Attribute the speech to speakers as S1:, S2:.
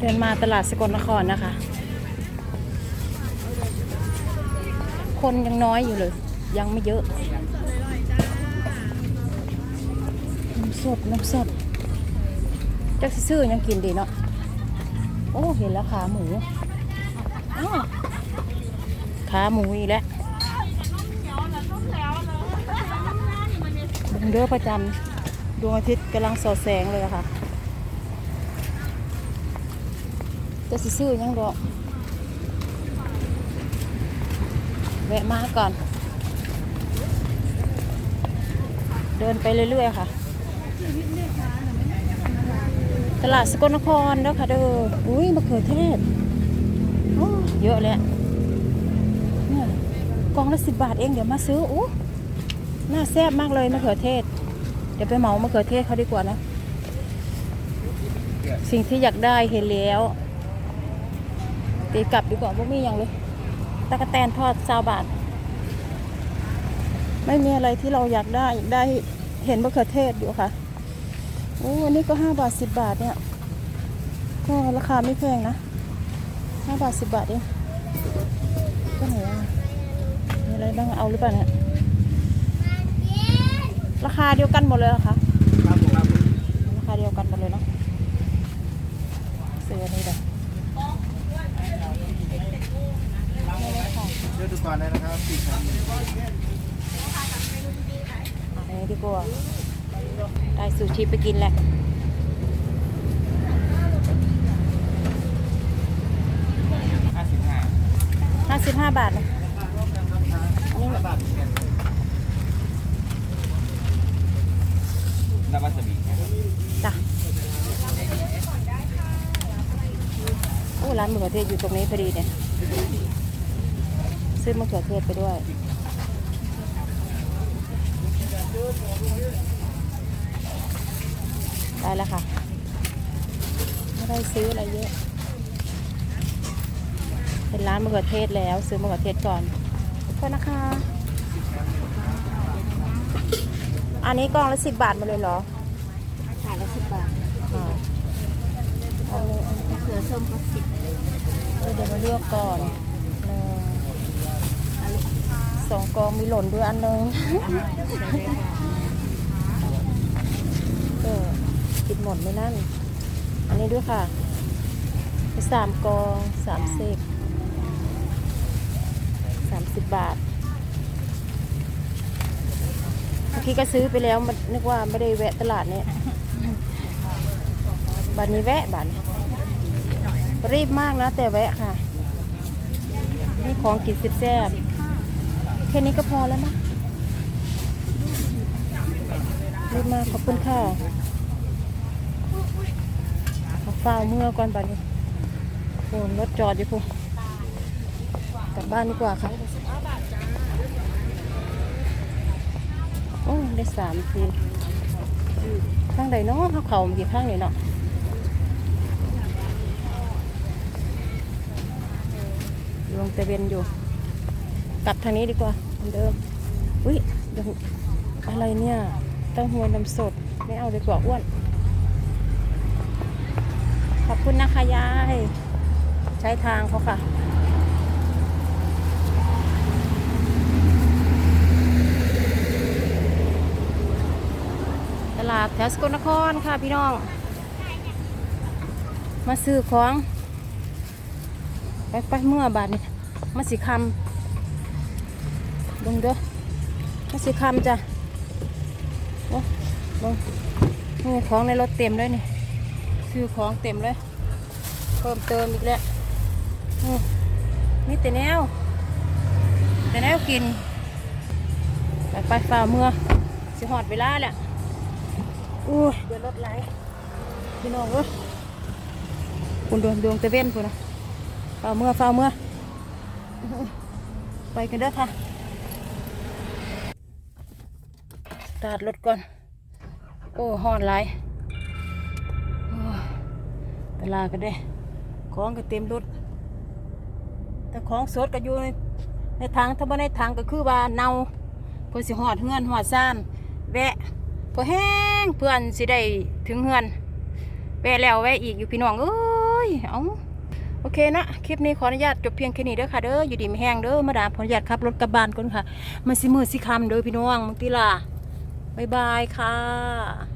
S1: เดินมาตลาดสกลนครนะคะ คนยังน้อยอยู่เลย ยังไม่เยอะน้ำสดน้ำสดจักซื้อยังกินดีเนาะโอ้ เห็นแล้วขาหมูขาหมูอีกแล้วเบิ่งเด้อประจำดวงอาทิตย์กำลังสอดแสงเลยค่ะ จะสิซื้อยังดอกแวะมาก่อน เดินไปเรื่อยๆค่ะ ตลาดสกลนครเด้อค่ะเด้ออุ้ยมะเขือเทศเยอะเลยเนี่ยกล่องละสิบบาทเองเดี๋ยวมาซื้ออู้น่าแซ่บมากเลยมะเขือเทศ เดี๋ยวไปเหมามะเขือเทศเขาดีกว่านะ สิ่งที่อยากได้เห็นแล้ว ตีกลับดีกว่าพวกมีอย่างเลยตะกะแตนทอดซาวบาท ไม่มีอะไรที่เราอยากได้อยากได้เห็นมะเขือเทศอยู่ค่ะโอ้อันนี้ก็ห้าบาทสิบบาทเนี่ย ก็ราคาไม่แพงนะห้าบาทสิบบาทเองก็ไหนอะมีอะไรบ้างเอาหรือเปล่าเนี่ยราคาเดียวกันหมดเลยเหรอคะ
S2: ครับผมครับ
S1: ราคาเดียวกันหมดเลยเนาะซื้ออันนี้เลย
S2: เลือ ก่อนเลยนะครับสี่ครับ
S1: อันนี้ดีกว่าได้ซูชิไปกินแหละ
S2: ห้าสิบห้า
S1: ห้าสิบห้าบาทนะอันนี้
S2: บาทน้ำวาซาบิ
S1: จ้ะโอ้ร้านมะเขือเทศอยู่ตรงนี้พอดีเนี่ย ซื้อมะเขือเทศไปด้วย ได้แล้วค่ะ ไม่ได้ซื้ออะไรเยอะเป็นร้านมะเขือเทศแล้ว ซื้อมะเขือเทศก่อนขอบคุณนะคะ อันนี้กล่องละสิบบาทหมาเลยเหรอ
S3: ขายละสิบบาท
S1: อ่าเอาเลยเอาเลย
S3: มะเขือส้มก็สิบ
S1: เออเดี๋ยวมาเลือกก่อนหนึ่ง สองกองมีหล่นด้วยอันหนึงเออกินหมดไม่นั่น อันนี้ด้วยค่ะสามกองสามสิบสามสิบบาทเมื่อกี้ก็ซื้อไปแล้วมันนึกว่าไม่ได้แวะตลาดเนี่ยบาทนี้แวะบาทนี้รีบมากนะแต่แวะค่ะ นี่ของกินสิบแซ่บ ค่นี้ก็พอแล้วนะรีบมากขอบคุณค่ะเอฝ้าเมื่อก่อนบัดนี้โอ้รถจอดอยู่พุ่กลับบ้านดีกว่าค่ะโอ้ได้สามทีข้างใดเนาะเขาเขาเมื่อกี่ข้างเลยเนาะลงตะเวนอยู่ กลับทางนี้ดีกว่าเหมือนเดิมอุ้ยอะไรเนี่ยเต้าหู้น้ำสดไม่เอาดีกว่าอ้วน ขอบคุณนะคะยาย ใช้ทางเขาค่ะตลาดแถวสกลนครค่ะพี่น้อง มาซื้อของ ไปไปเมื่อบาทนี่มาสิคำ บงเด้อมาสิคำจ้ะโอ้บงนี่ของในรถเต็มเลยนี่ซื้อของเต็มเลย เพิ่มเติมอีกแล้วอืมมีแต่แนว แต่แนวกิน ไปไปฝ่าเมื่อสิหอดเวลาแหละอู้ยเดี๋ยวรถไหลพี่น้องเอ้ยคุณดวงดวงตะเวนคุณนะฝ่าเมื่อฝ่าเมื่อไปกันเด้อค่ะส ตาร์ทรถก่อน โอ้ฮอดหลายตลาดกันเด้ ของก็เต็มรถ แต่ของสดก็อยู่ในในถังถ้าบ่ในถังก็คือว่าเน่าเพื่อสิหอดเฮือนหอดซ่านแวะเพื่อแห้งเพื่อนสิได้ถึงเฮือน แวะแล้วแวะอีกอยู่พี่น้องเอ้ยเอาโอเคนะ คลิปนี้ขออนุญาตจบเพียงแค่นี้เด้อค่ะเด้ออยู่ดีไม่แห้งเด้อมาดามขออนุญาตขับรถกลับบ้านก่อนค่ะ มันสิมือสิคำเด้อพี่น้องมึงติล่ะ บ๊ายบายค่ะ